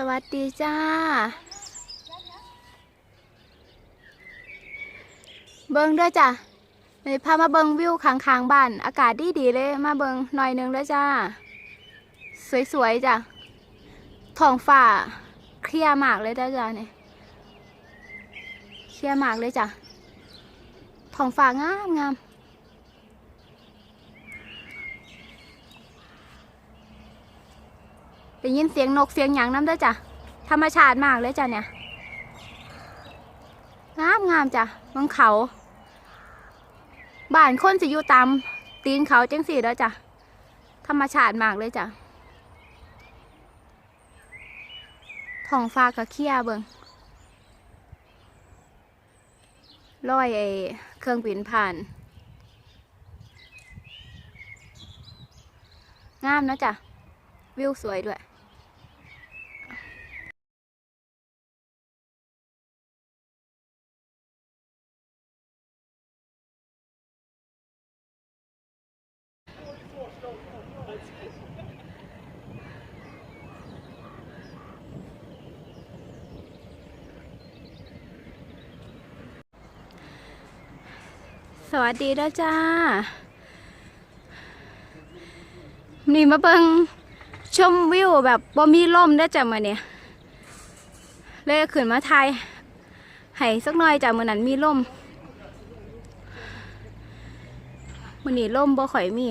สวัสดีจ้า เบิงด้อจ้ะเลยพามาเบิงวิวข้างๆบ้าน อากาศดีดีเลย มาเบิงหน่อยนึงด้อจ้า สวยๆจ้ะท้องฟ้าเคลียร์มากเลยด้อจ้าเนี่ยเคลียร์มากเลยจ้ะท้องฟ้างามงาม ได้ยินเสียงนกเสียงหยังน้ำด้อจ้ะธรรมชาติมากเลยจ้ะเนี่ยงามงามจ้ะบนเขาบ้านคนสิอยู่ตามตีนเขาจังสี่เด้อจ้ะธรรมชาติมากเลยจ้ะท้องฟ้าก็เคลียเบิงลอยไอเครื่องบินผ่าน งามนะจ้ะ วิวสวยด้วย สวัสดีด้อจ้า นี่มาเบิงชมวิวแบบบ่มีลมเด้จ้ะมื้อนี้เลยขึ้นมาถ่ายให้สักหน่อยจ้ะมือนั้นมีลมมือนี้ลมบ่ค่อยมี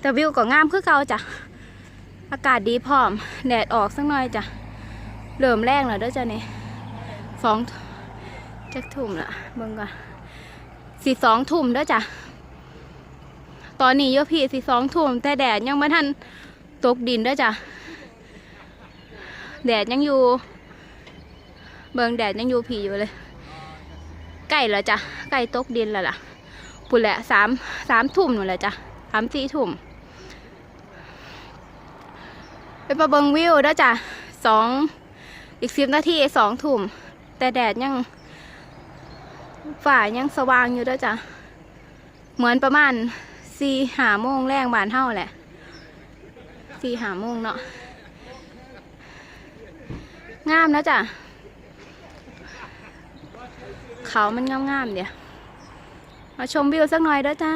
แต่วิวก็งามคือเก่าจ้ะ อากาศดีพร้อม แดดออกสักหน่อยจ้ะ เริ่มแรงแล้วเด้อจ้ะนี่สองจักทุ่มละเบิ่งก่อน สี่สองทุ่มด้อจ้ะ ตอนนี้โยอะพี่สี่สองทุ่มแต่แดดยังไม่ทันตกดินด้อจ้ะ แดดยังอยู่ เบิงแดดยังอยู่ผีอยู่เลยใกล้แล้วจ้ะใกล้ตกดินแล้วล่ะปุ่นแหละสามสามทุ่มหนแหละจ้ะสามสี่ทุ่มไปประเบิงวิวด้อจ้ะสองอีกสิบนาทีสองทุ่มแต่แดดยัง ฝ่ายยังสว่างอยู่ด้อจ้ะ เหมือนประมาณสี่หาโมงแรงบานเท่าแหละสี่หาโมงเนาะงามนะจ้ะเขามันงามๆเดี๋ยวมาชมวิวสักหน่อยเด้อจ้า